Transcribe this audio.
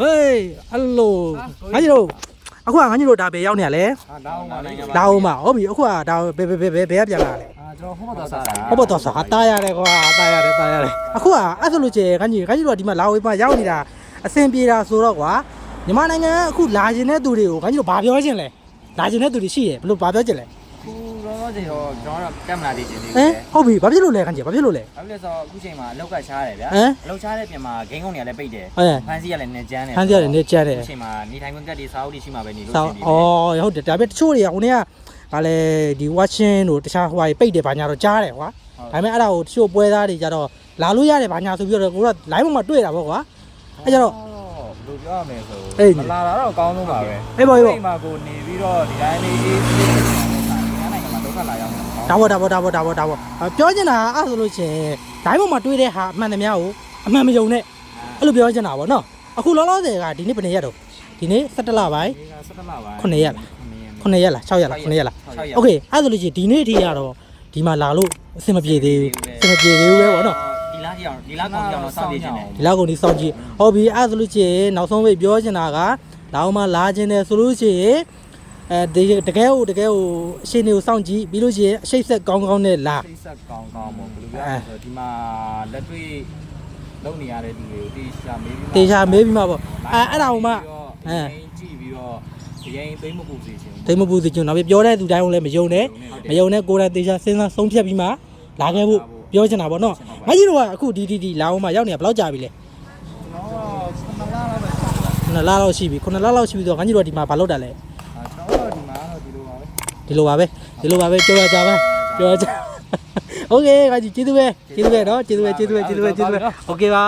ဟေးအဲ့လိုငါကြီးတို့အခုကငါကြီးတို့ဒါပဲရောက်နေရလဲအာဒါအောင်မနိုင်ငံဒါအောင်မဟုတ်ပြီအခုကဒါဘယ်ဘယ်ဘယ်ဘယ်ဘယ်ကပြန်လာလဲအာကျွန်တော်ဟောမတော်စားတာဟုတ်ပါတော့စာတားရတယ်ကွာတားရတယ်တားရတယ်အခုကအဲ့ဆိုလို့ကျငါကြီးငါကြီးတို့ကဒီမှာလာဝေးမှာရောက်နေတာအဆင်ပြေတာဆိုတော့ကွာမြန်မာနိုင်ငံကအခုလာခြင်းတဲ့သူတွေကိုငါကြီးတို့ဘာပြောချင်လဲလာခြင်းတဲ့သူတွေရှိရဘယ်လိုဘာပြောချင်လဲ ခုတော့တော့ကျွန်တော်ကျွန်တော်ကကင်မရာလေးတင်နေဟမ်ဟုတ်ပြီဘာဖြစ်လို့လဲခန့်ကြီးဘာဖြစ်လို့လဲ ဘာဖြစ်လဲဆိုတော့အခုချိန်မှာအလောက်ကရှားတယ်ဗျာဟမ်အလောက်ရှားတဲ့ပြင်မှာဂိမ်းကုန်းတွေကလည်းပိတ်တယ်ဟဲ့ဖန်စီကလည်းနေကျန်းတယ်ခန်းစီရတယ်နေကြတယ် အခုချိန်မှာနေထိုင်ခွင့်ကတ်တွေစာအုပ်တွေရှိမှပဲနေလို့ဆောရှိင်းနေဩဟုတ်တယ်ဒါပေမဲ့တချို့တွေကဟိုနေ့ကဗာလဲဒီ watching တို့တခြားဟိုဟာတွေပိတ်တယ်ဘာညာတော့ကြားတယ်ကွာဒါပေမဲ့အဲ့ဒါကိုတချို့ပွဲသားတွေကြတော့လာလို့ရတယ်ဘာညာဆိုပြီးတော့ကိုက live ပေါ်မှာတွေ့တာပေါ့ကွာ အဲ့ကြတော့ဘယ်လိုပြောရမလဲဆိုအေးမလာတာတော့အကောင်းဆုံးပါပဲအေးပေါ့အေးပေါ့ချိန်မှာကိုနေပြီးတော့ဒီတိုင်းလေးအေးဆေး ဒါပေါ့ဒါပေါ့ဒါပေါ့ဒါပေါ့ဒါပေါ့အဲ့ပြောချင်တာအဲ့ဆိုလို့ရှိရင် live ပေါ်မှာတွေ့တဲ့ဟာအမှန်တည်းများကိုအမှန်မယုံနဲ့အဲ့လိုပြောချင်တာပေါ့နော်အခုလောလောဆယ်ကဒီနေ့ဘယ်နှစ်ရက်တော့ဒီနေ့17လပိုင်း ဒီက17လပါ 9ရက်လား 9ရက်လား6ရက်လား9ရက်လား 6ရက် โอเคအဲ့ဆိုလို့ရှိရင်ဒီနေ့အထိကတော့ဒီမှာလာလို့အဆင်မပြေသေးဘူးအဆင်မပြေသေးဘူးပဲပေါ့နော် ဒီလားကြီးအောင်ဒီလားကောင်ကြောင်တော့စောင့်နေခြင်းတယ် ဒီလောက်ကုန်ဒီစောင့်ကြည့်ဟုတ်ပြီအဲ့ဒါဆိုလို့ရှိရင်နောက်ဆုံးပဲပြောချင်တာကလာအောင်မလာခြင်းတယ်ဆိုလို့ရှိရင် အဲဒီတကယ်ကိုတကယ်ကိုအရှင်တွေကိုစောင့်ကြည့်ပြီးလို့ရှိရင်အရှိတ်ဆက်ကောင်းကောင်းနဲ့လာစိတ်ဆက်ကောင်းကောင်းပေါ့ဘယ်လိုပြောရလဲဆိုတော့ဒီမှာလက်တွေ့လုံနေရတဲ့လူတွေကိုတေချာမေးပြီးတေချာမေးပြီးမှပေါ့အဲအဲ့ဒါကိုမှအဲကြည့်ပြီးတော့ဒီရင်သိမ့်မပူစီခြင်းဒိမပူစီကျွန်တော်ပြောတဲ့သူတိုင်းကိုလည်းမယုံနဲ့မယုံနဲ့ကိုယ်တိုင်တေချာစဉ်းစားဆုံးဖြတ်ပြီးမှလာခဲ့ဖို့ပြောချင်တာပေါ့နော်မကြီးတို့ကအခုဒီဒီဒီလာအောင်မရောက်နေတာဘယ်လောက်ကြာပြီလဲကျွန်တော်က9လလောက်ပဲ9လလောက်ရှိပြီ9လလောက်ရှိပြီဆိုတော့ငါကြီးတို့ကဒီမှာဘာလုပ်တာလဲကျွန်တော်တို့ဒီမှာတော့ ဒီလိုပါပဲ ဒီလိုပါပဲဒီလိုပါပဲကြောရကြပါကြောရကြโอเคငါကြီးကျေးဇူးပဲကျေးဇူးပဲเนาะကျေးဇူးပဲကျေးဇူးပဲကျေးဇူးပဲကျေးဇူးပဲโอเคပါ